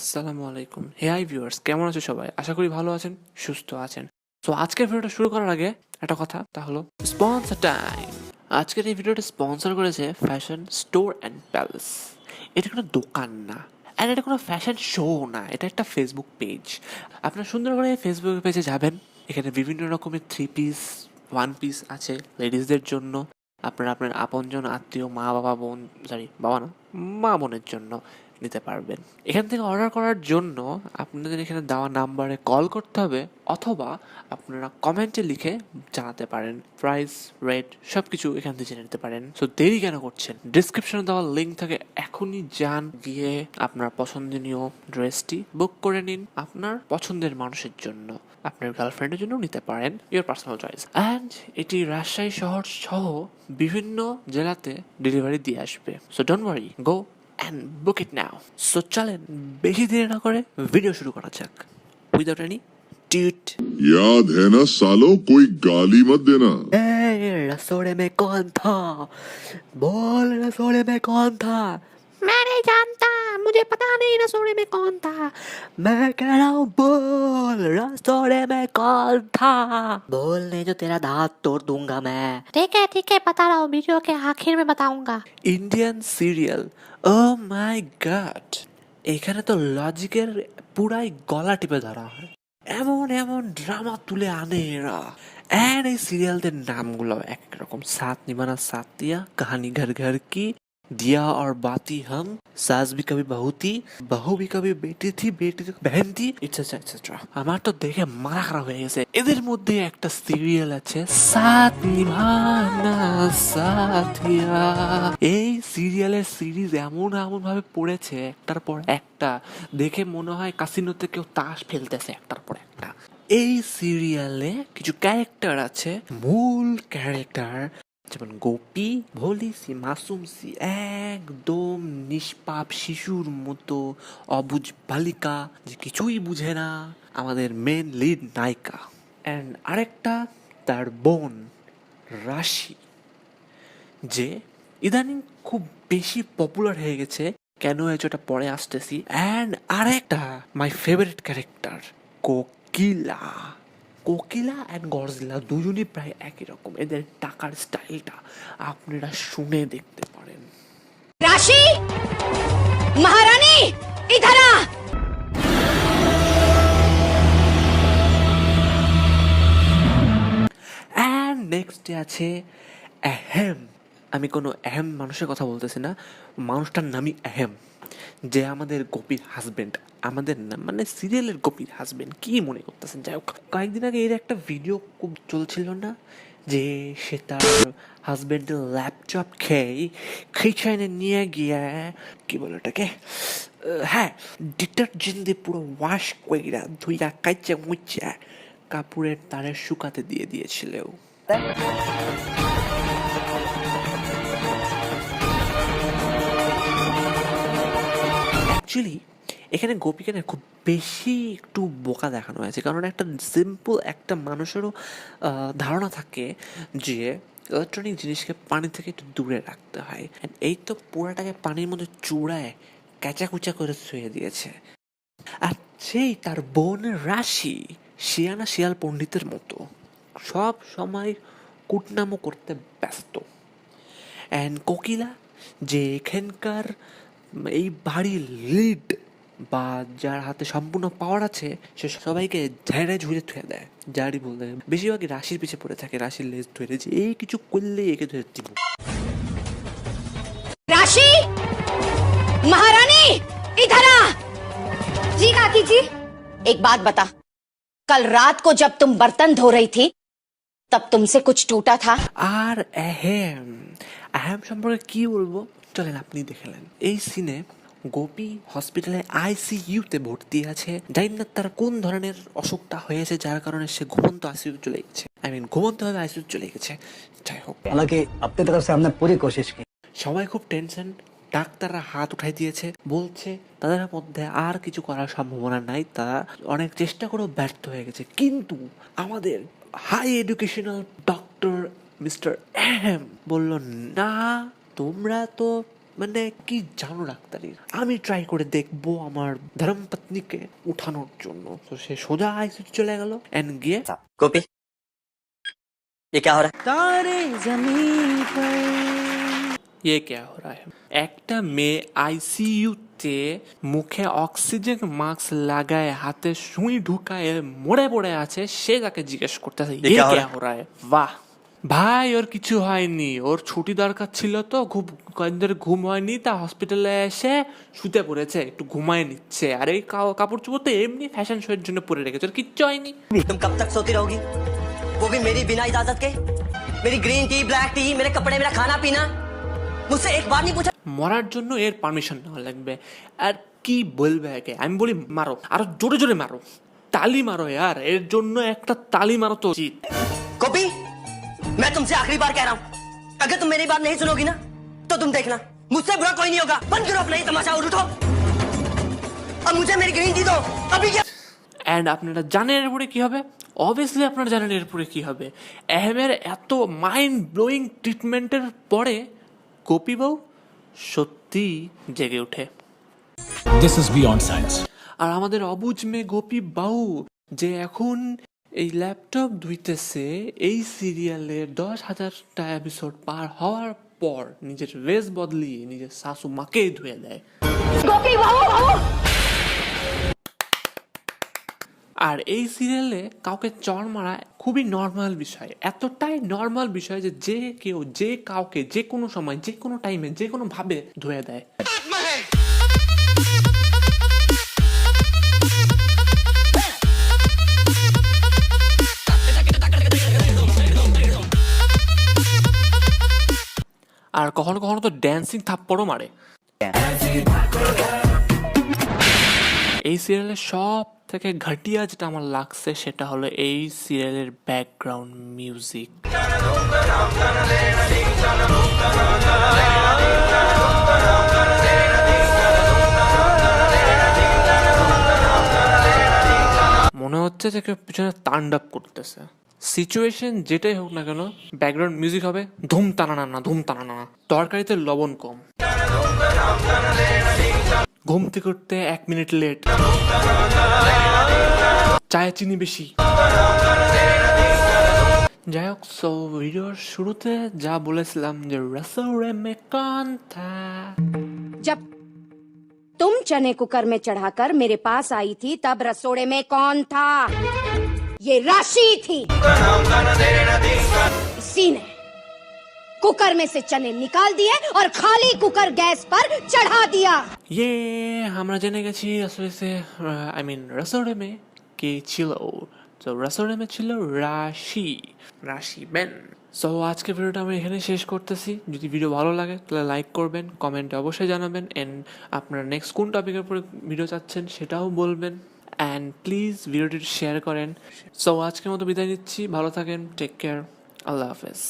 আসসালামু আলাইকুম। হে hi viewers, কেমন আছো সবাই? আশা করি ভালো আছেন, সুস্থ আছেন। তো আজকের ভিডিওটা শুরু করার আগে একটা কথা, তা হলো স্পন্সর টাইম আজকের এই ভিডিওটা স্পন্সর করেছে ফ্যাশন স্টোর অ্যান্ড প্যালেস এটা কোনো দোকান না, আর এটা কোনো ফ্যাশন শো না, এটা একটা ফেসবুক পেজ আপনারা সুন্দর করে ফেসবুক পেজে যাবেন, এখানে বিভিন্ন রকমের থ্রি পিস ওয়ান পিস আছে লেডিসদের জন্য। আপনারা আপনার আপনজন, আত্মীয় মা বাবা বোন সরি বাবা না মা বোনের জন্য। নিতে পারবেন। এখান থেকে অর্ডার করার জন্য আপনাদের এখানে দেওয়া নাম্বারে কল করতে হবে অথবা আপনারা কমেন্টে লিখে জানাতে পারেন। প্রাইস রেট সব কিছু এখান থেকে জেনে নিতে পারেন। সো দেরি কেন করছেন? ডিসক্রিপশনে দেওয়া লিঙ্ক থেকে। এখনই যান, গিয়ে আপনার পছন্দনীয় ড্রেসটি বুক করে নিন আপনার পছন্দের মানুষের জন্য। আপনার গার্লফ্রেন্ডের জন্য নিতে পারেন। ইউর পার্সোনাল চয়েস অ্যান্ড এটি রাজশাহী শহর সহ বিভিন্ন জেলাতে ডেলিভারি দিয়ে আসবে। So don't worry go and book it now so চলেন বেশি দেরি না করে ভিডিও শুরু করা যাক উইদাউট এনি টিউট याद है ना सालो कोई गाली मत देना रसोड़े में कौन था बोल रसोड़े में कौन था मैं नहीं जानता मुझे पता नहीं रसोड़े में कौन था मैं कह रहा हूँ बोल रसोड़े में कौन था बोल नहीं जो तेरा दांत तोड़ दूंगा मैं ठीक है ठीक है बता रहा हूँ वीडियो के आखिर में बताऊंगा Indian serial oh my god এখানে তো লজিকের পুরাই গলা টিপে ধরা হয় এমন এমন ড্রামা তুলে আনে এরা এন্ড এই সিরিয়ালদের নামগুলো এক এক রকম সাত নিমানা সাতিয়া কাহানি ঘর ঘর কি दिया और बाती हम सास भी कभी बहू थी बहू भी कभी बेटी थी बेटी तो बहन थी ইটসেট্রা ইটসেট্রা আমার তো দেখে মারা খারাপ হয়ে গেছে এদের মধ্যে একটা সিরিয়াল আছে সাত নিভানা সাথিয়া এই সিরিয়ালের সিরিজ এমন এমন ভাবে পড়েছে একটার পর একটা দেখে মনে হয় কাসিনোতে কেউ তাস ফেলতেছে একটার পর একটা এই সিরিয়ালে কিছু ক্যারেক্টার আছে মূল ক্যারেক্টার যেমন গোপী, ভোলি সি মাসুম সি একদম নিষ্পাপ শিশুর মতো অবুঝ বালিকা, যে কিছুই বুঝে না আমাদের মেন লিড নায়িকা। অ্যান্ড আরেকটা, তার বোন, রাশি, যে ইদানিং খুব বেশি পপুলার হয়ে গেছে, কেন হয়েছে ওটা পরে আসতেছি। অ্যান্ড আরেকটা my favourite character Kokila. Kokila and গরজিলা দুজনই প্রায় একই রকম। এদের টাকার স্টাইলটা আপনারা শুনে দেখতে পারেন। রাশি মহারানী ইধারা অ্যান্ড নেক্সটে আছে অ্যাহেম আমি কোনো অ্যাহেম মানুষের কথা বলতেছি না। মানুষটার নামই অ্যাহেম যে আমাদের গোপীর হাজবেন্ড আমাদের না মানে সিরিয়ালের গোপীর হাজবেন্ড কি মনে করতেছেন? যাই হোক, কয়েকদিন আগে এর একটা ভিডিও খুব চলছিল না? যে সে তার হাজবেন্ডের ল্যাপটপ খেয়ে খিচাইনে নিয়ে গিয়ে, কি বলে ওটাকে হ্যাঁ ডিটারজেন্ট দিয়ে পুরো ওয়াশ কইরা ধুইয়া কাইচা মুচা কাপড়ের তারে শুকাতে দিয়ে দিয়েছিল। অ্যাকচুয়ালি এখানে গোপীকে না খুব বেশি একটু বোকা দেখানো হয়েছে। কারণ একটা সিম্পল একটা মানুষেরও ধারণা থাকে যে ইলেকট্রনিক জিনিসকে পানি থেকে একটু দূরে রাখতে হয়। এই তো পুরাটাকে পানির মধ্যে চূড়ায় ক্যাচাকুচা করে শুয়ে দিয়েছে। আর সেই তার বোন রাশি, শিয়ানা শিয়াল পণ্ডিতের মতো, সব সময় কুটনামো করতে ব্যস্ত। অ্যান্ড কোকিলা, যে এখানকার এই বাড়ির লিড বা যার হাতে সম্পূর্ণ পাওয়ার আছে সে সবাইকে ঝেড়ে ঝুড়ে থুয়ে দেয় যারই বলতে বেশিরভাগই রাশির পিছে পড়ে থাকে রাশির লেজ ধরে যে এই কিছু করলে একে ধরে দিব राशि महारानी इधर आ जी काकी जी एक बात बता कल रात को जब तुम बर्तन धो रही थी तब तुमसे कुछ टूटा था আর অ্যাহেম অ্যাহেম সম্পর্কে কি বলবো হসপিটালে আপনি দেখেলেন। এই সিনে গোপী হসপিটালে আইসিইউতে ভর্তি আছে। জানি না তার কোন ধরনের অসুখটা হয়েছে যার কারণে সে ঘুমন্ত আইসিউ চলে গেছে। আই মিন ঘুমন্ত ভাবে আইসিউ চলে গেছে। যাই হোক। হালাকি আপনি তার সামনে পুরি কোশিশ কি সবাই খুব টেনশন ডাক্তাররা হাত উঠাই দিয়েছে বলছে তাদের মধ্যে আর কিছু করার সম্ভাবনা নাই তারা অনেক চেষ্টা করেও ব্যর্থ হয়ে গেছে। কিন্তু আমাদের হাই এডুকেশনাল ডক্টর মিস্টার এহেম বলল না তোমরা তো মানে কি জানো ডাক্তারি আমি ট্রাই করে দেখবো আমার ধর্মপত্নীকে উঠানোর জন্য তো সে সোজা আইসিটি চলে গেল এন্ড গিয়ে गोपी ये क्या हो रहा ইয়ে কে হো রা হ্যায়? একটা মেয়ে আইসিইউতে মুখে অক্সিজেন মাস্ক লাগায় হাতে সুই ঢুকায় মরে পড়ে আছে সে তাকে জিজ্ঞেস করতেছে এ ইয়ে কে হো কে রা? হো রা হ্যায়? বাহ ভাই ওর কিছু হয়নি ওর ছুটি দরকার ছিল তো খুব কয়েকদিন ধরে ঘুম হয়নি তা হসপিটালে এসে শুতে পড়েছে একটু ঘুমায় নিচ্ছে আর এই কা- কাপড় চোপড় তো এমনি ফ্যাশন শো এর জন্য পরে রেখেছে ওর কিচ্ছু হয়নি है तुम कब तक सोती रहोगी वो भी मेरी बिना इजाजत के मेरी ग्रीन टी ब्लैक टी मेरे कपड़े मेरा खाना पीना मुझसे एक बार नहीं पूछा মরার জন্য এর পারমিশন নেওয়া লাগবে আর কি বলবে একে আমি বলি মারো আরো জোরে জোরে মারো তালি মারো यार এর জন্য একটা তালি মারো তো উচিত गोपी मैं तुमसे आखिरी बार कह रहा हूँ अगर तुम मेरी बात नहीं सुनोगी ना तो तुम देखना मुझसे बुरा कोई नहीं होगा बंद करो अपना ये तमाशा और उठो अब मुझे मेरी ग्रीन टी दो अभी क्या অ্যান্ড আপনারা জানেন এরপরে কি হবে অবভিয়াসলি আপনারা জানেন এরপরে কি হবে অ্যাহেমের এত মাইন্ড ব্লোয়িং ট্রিটমেন্টের পরে গোপী বউ সত্যি জেগে ওঠে This is beyond science. আর আমাদের অবুজ মেয়ে গোপী বাউ যে এখন এই ল্যাপটপ ধুইতেছে এই সিরিয়ালের দশ হাজারটা এপিসোড পার হওয়ার পর নিজের ড্রেস বদলিয়ে নিজের শাশু মাকে ধুয়ে দেয়। আর এই সিরিয়ালে কাউকে চর মারা খুবই নর্মাল বিষয়। এতটাই নর্মাল বিষয় যে যে কেউ যে কাউকে যে কোনো সময় যে কোনো টাইমে যে কোনো ভাবে ধুয়ে দেয়। আর কখনো কখনো তো ড্যান্সিং থাপ্পড়ও মারে। এই সিরিয়ালের সব থেকে ঘাটিয়া যেটা আমার লাগছে সেটা হলো এই সিরিয়ালের ব্যাকগ্রাউন্ড মিউজিক মনে হচ্ছে যে কেউ পিছনে তাণ্ডব করতেছে। সিচুয়েশন যেটাই হোক না কেন ব্যাকগ্রাউন্ড মিউজিক হবে ধুম টানা না ধুম টানা না তরকারিতে লবণ কম ঘুমতে করতে এক মিনিট লেট চায়ে চিনি বেশি যাই হোক সো ভিডিওর শুরুতে যা বলেছিলাম যে রসোরে মে কান্তা जब तुम चने कुकर में चढ़ाकर मेरे पास आई थी तब रसोड़े में कौन था ये राशि थी इसी ने कुकर में से चने निकाल दिए और खाली कुकर गैस पर चढ़ा दिया ইয়ে আমরা জেনে গেছি আসলে আই মিন রসোরে মে কে ছিল তো রসোরে মে ছিল রাশি রাশি বেন সো আজকে ভিডিওটা আমি এখানে শেষ করতেছি যদি ভিডিও ভালো লাগে তাহলে লাইক করবেন কমেন্টে অবশ্যই জানাবেন অ্যান্ড আপনারা নেক্সট কোন টপিকের উপরে ভিডিও চাচ্ছেন সেটাও বলবেন অ্যান্ড প্লিজ ভিডিওটি শেয়ার করেন। সো আজকের মতো বিদায় নিচ্ছি। ভালো থাকেন। টেক কেয়ার আল্লাহ হাফেজ।